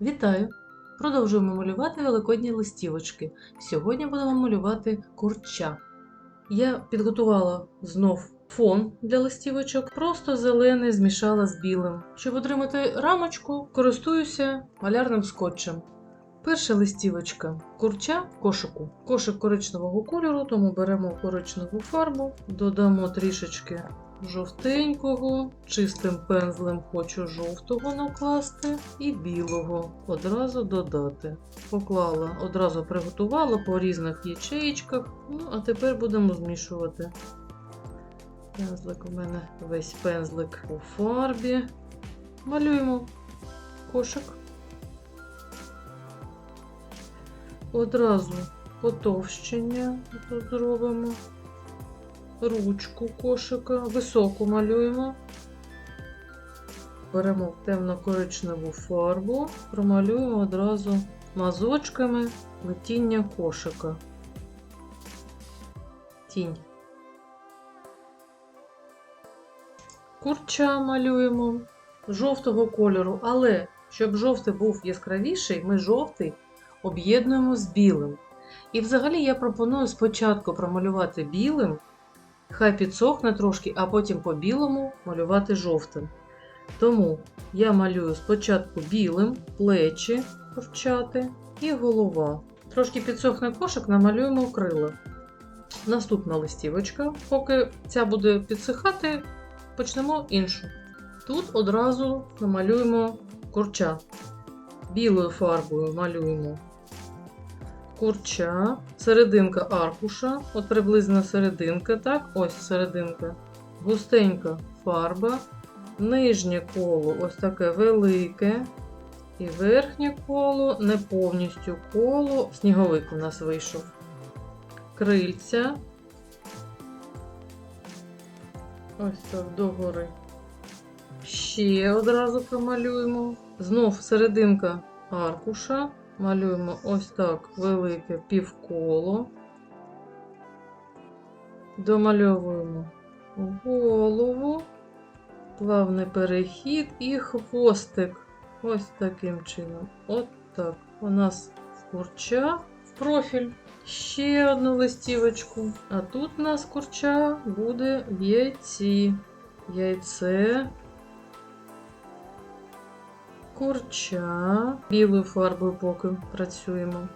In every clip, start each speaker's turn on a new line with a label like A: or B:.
A: Вітаю! Продовжуємо малювати великодні листівочки. Сьогодні будемо малювати курча. Я підготувала знов фон для листівочок, просто зелений змішала з білим. Щоб отримати рамочку, користуюся малярним скотчем. Перша листівочка курча в кошику. Кошик коричневого кольору, тому беремо коричневу фарбу, додамо трішечки жовтенького, чистим пензлем хочу жовтого накласти і білого одразу додати. Поклала, одразу приготувала по різних ячеїчках. Ну, а тепер будемо змішувати. Пензлик у мене весь пензлик у фарбі. Малюємо кошик. Одразу потовщення тут зробимо ручку кошика, високу малюємо. Беремо темно-коричневу фарбу, промалюємо одразу мазочками летіння кошика. Тінь. Курча малюємо жовтого кольору, але щоб жовтий був яскравіший, ми жовтий об'єднуємо з білим. І взагалі я пропоную спочатку промалювати білим, хай підсохне трошки, а потім по білому малювати жовтим. Тому я малюю спочатку білим плечі курчати і голова. Трошки підсохне кошик, намалюємо крила. Наступна листівочка. Поки ця буде підсихати, почнемо іншу. Тут одразу намалюємо курча. Білою фарбою малюємо курча, серединка аркуша, от приблизно серединка, так, ось серединка, густенька фарба, нижнє коло ось таке велике, і верхнє коло, не повністю коло, сніговик у нас вийшов. Крильця. Ось так догори. Ще одразу промалюємо. Знов серединка аркуша. Малюємо ось так велике півколо. Домальовуємо голову, плавний перехід і хвостик. Ось таким чином. От так. У нас курча в профіль. Ще одну листівочку. А тут у нас курча буде в яйці. Яйце курча. Білою фарбою поки працюємо.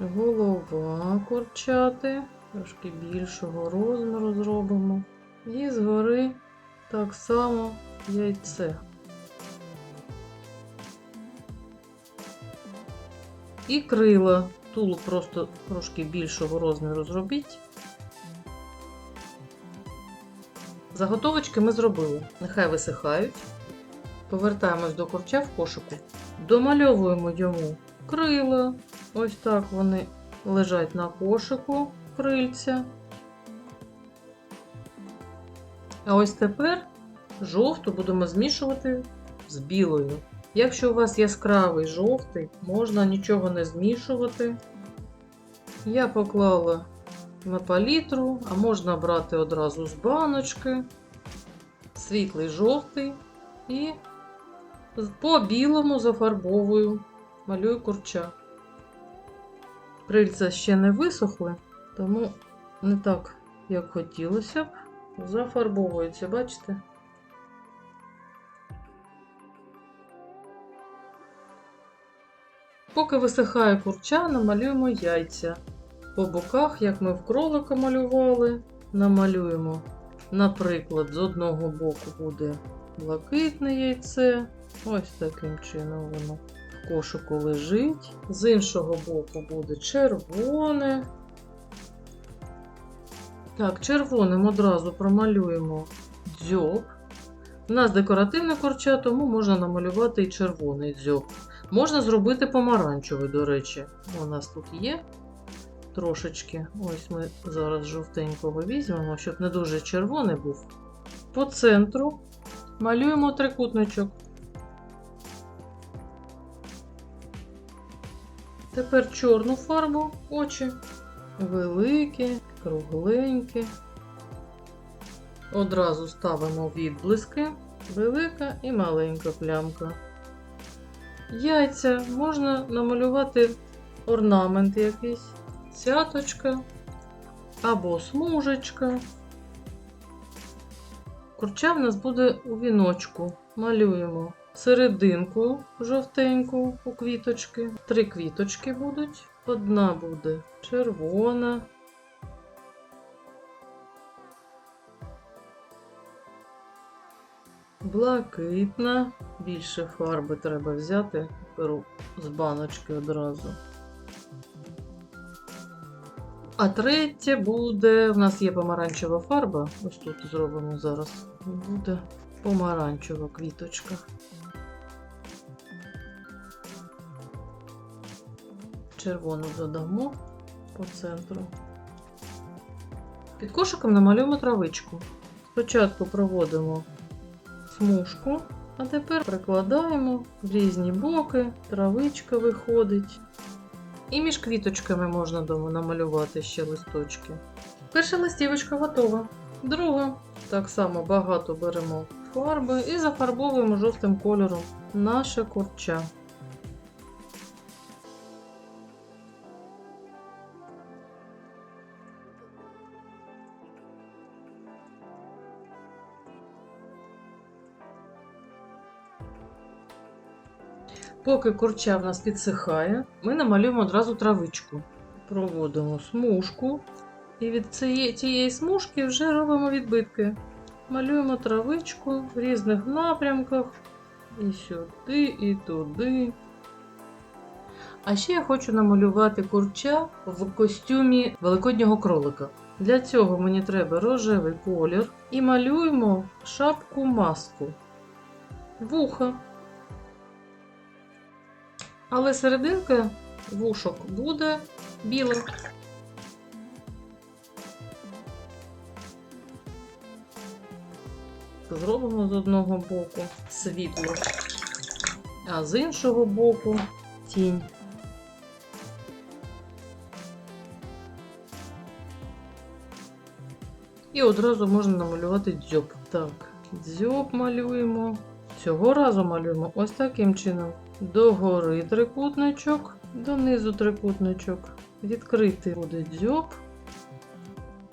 A: Голова курчати. Трошки більшого розміру зробимо. І згори так само яйце. І крила. Тулу просто трошки більшого розміру зробіть. Заготовочки ми зробили. Нехай висихають. Повертаємось до курча в кошику. Домальовуємо йому крила. Ось так вони лежать на кошику крильця. А ось тепер жовту будемо змішувати з білою. Якщо у вас яскравий жовтий, можна нічого не змішувати. Я поклала на палітру, а можна брати одразу з баночки, світлий жовтий і по білому зафарбовую, малюю курча. Крильця ще не висохли, тому не так, як хотілося б, зафарбовується, бачите? Поки висихає курча, намалюємо яйця. По боках, як ми в кролика малювали, намалюємо. Наприклад, з одного боку буде блакитне яйце. Ось таким чином воно в кошику лежить. З іншого боку буде червоне. Так, червоним одразу промалюємо дзьоб. У нас декоративне корча, тому можна намалювати і червоний дзьоб. Можна зробити помаранчевий, до речі. У нас тут є трошечки. Ось ми зараз жовтенького візьмемо, щоб не дуже червоний був. По центру малюємо трикутничок. Тепер чорну фарбу, очі. Великі, кругленькі. Одразу ставимо відблиски. велика і маленька плямка. Яйця можна намалювати орнамент якийсь, цяточка або смужечка. Курча в нас буде у віночку. Малюємо серединку жовтеньку у квіточки. Три квіточки будуть. Одна буде червона. Блакитна. Більше фарби треба взяти. Беру з баночки одразу. А третє буде. У нас є помаранчева фарба. Ось тут зробимо зараз. Буде помаранчева квіточка. Червону додамо по центру. Під кошиком намалюємо травичку. Спочатку проводимо смужку, а тепер прикладаємо в різні боки, травичка виходить. І між квіточками можна дома намалювати ще листочки. Перша листівочка готова. Друга. Так само багато беремо фарби і зафарбовуємо жовтим кольором наше курча. Поки курча в нас підсихає, ми намалюємо одразу травичку. Проводимо смужку. І від цієї, цієї смужки вже робимо відбитки. Малюємо травичку в різних напрямках. І сюди, і туди. А ще я хочу намалювати курча в костюмі великоднього кролика. Для цього мені треба рожевий колір і малюємо шапку маску. Вуха. Але серединка вушок буде біла. Зробимо з одного боку світло, а з іншого боку тінь. І одразу можна намалювати дзьоб. Так, дзьоб малюємо. Цього разу малюємо ось таким чином. Догори трикутничок, донизу трикутничок. Відкритий буде дзьоб.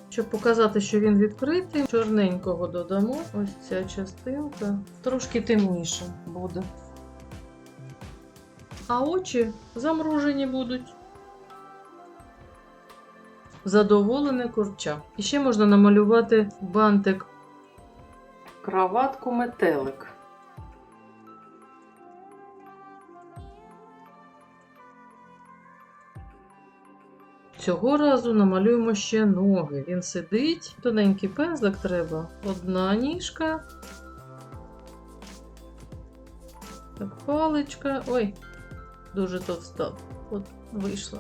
A: Щоб показати, що він відкритий, чорненького додамо. Ось ця частинка. Трошки темніше буде. А очі замружені будуть. Задоволене курча. І ще можна намалювати бантик краватку метелик. Цього разу намалюємо ще ноги. Він сидить, тоненький пензлик треба. Одна ніжка. Так, паличка. Ой, дуже товста. От вийшла.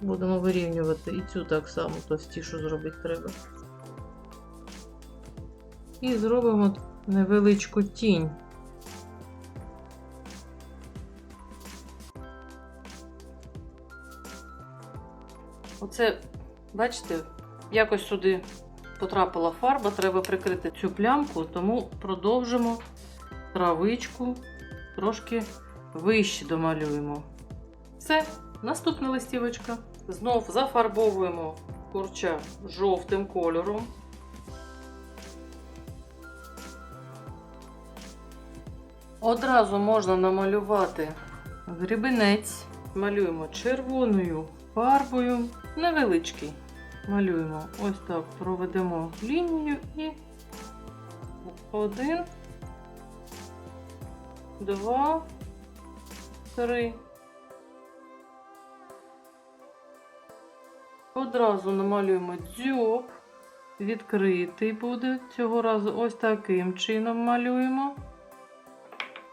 A: Будемо вирівнювати і цю так само товстішу зробити треба. І зробимо невеличку тінь. Оце, бачите, якось сюди потрапила фарба, треба прикрити цю плямку, тому продовжимо травичку, трошки вище домалюємо. Все, наступна листівочка. Знов зафарбовуємо курча жовтим кольором. Одразу можна намалювати грібенець. Малюємо червоною фарбою. Невеличкий. Малюємо ось так, проведемо лінію і один, два, три. Одразу намалюємо дзьоб. Відкритий буде. Цього разу ось таким чином малюємо.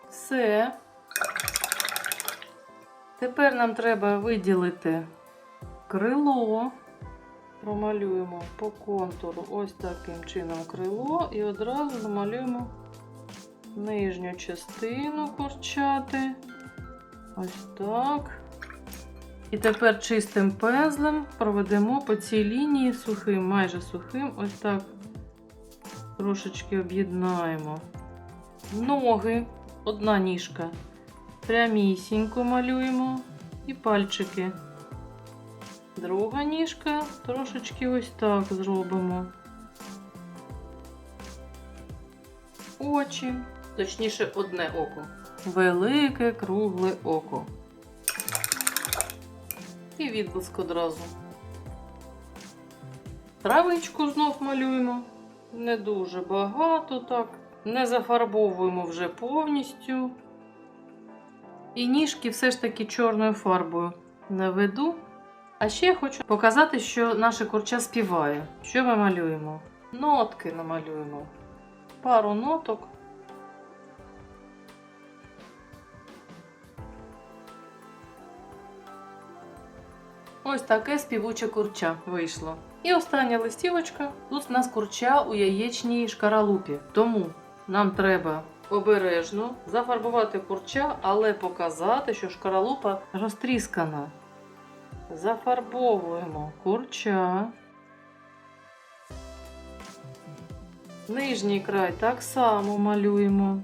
A: Все. Тепер нам треба виділити крило. Промалюємо по контуру ось таким чином крило і одразу намалюємо нижню частину курчати. Ось так. І тепер чистим пензлем проведемо по цій лінії сухим, майже сухим, ось так трошечки об'єднаємо. ноги, одна ніжка. Прямісінько малюємо і пальчики. Друга ніжка трошечки ось так зробимо. Очі, точніше, одне око. Велике кругле око. І відблиск одразу. Травичку знов малюємо. Не дуже багато так. Не зафарбовуємо вже повністю. І ніжки все ж таки чорною фарбою наведу. А ще я хочу показати, що наше курча співає. Що ми малюємо? Нотки намалюємо. Пару ноток. Ось таке співуче курча вийшло. І остання листівочка. Тут в нас курча у яєчній шкаралупі. Тому нам треба обережно зафарбувати курча, але показати, що шкаралупа розтріскана. Зафарбовуємо курча. Нижній край так само малюємо.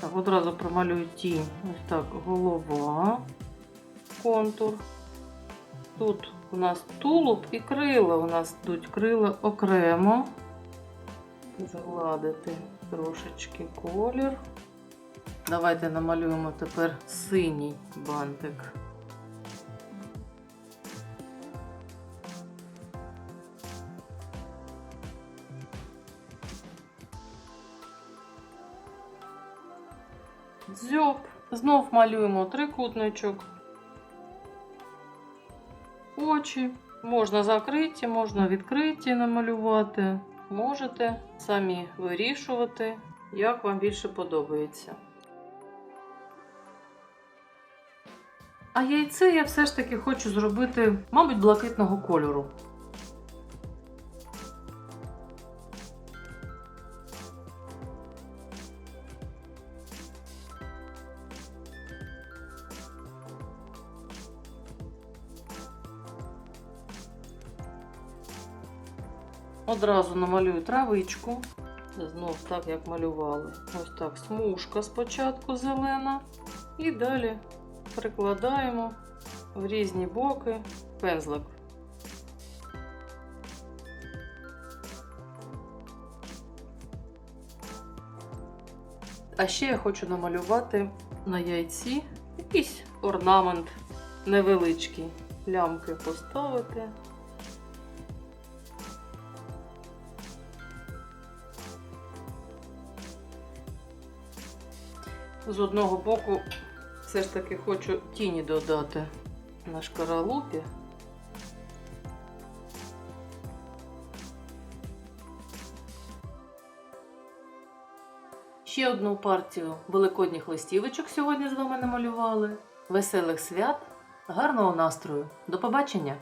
A: Так, одразу промалюю тінь. Ось так, голова, контур. Тут у нас тулуб і крила. У нас тут крила окремо. Загладити трошечки колір. Давайте намалюємо тепер синій бантик. Дзьоб. Знов малюємо трикутничок. Очі. Можна закриті, можна відкриті намалювати. Можете самі вирішувати, як вам більше подобається. А яйце я все ж таки хочу зробити, мабуть, блакитного кольору. Одразу намалюю травичку. Знов так, як малювали. Ось так, смужка спочатку зелена. І далі прикладаємо в різні боки пензлик. А ще я хочу намалювати на яйці якийсь орнамент невеличкий. Лямки поставити. З одного боку, все ж таки хочу тіні додати на шкаралупі. Ще одну партію великодніх листівочок сьогодні з вами намалювали. Веселих свят, гарного настрою. До побачення!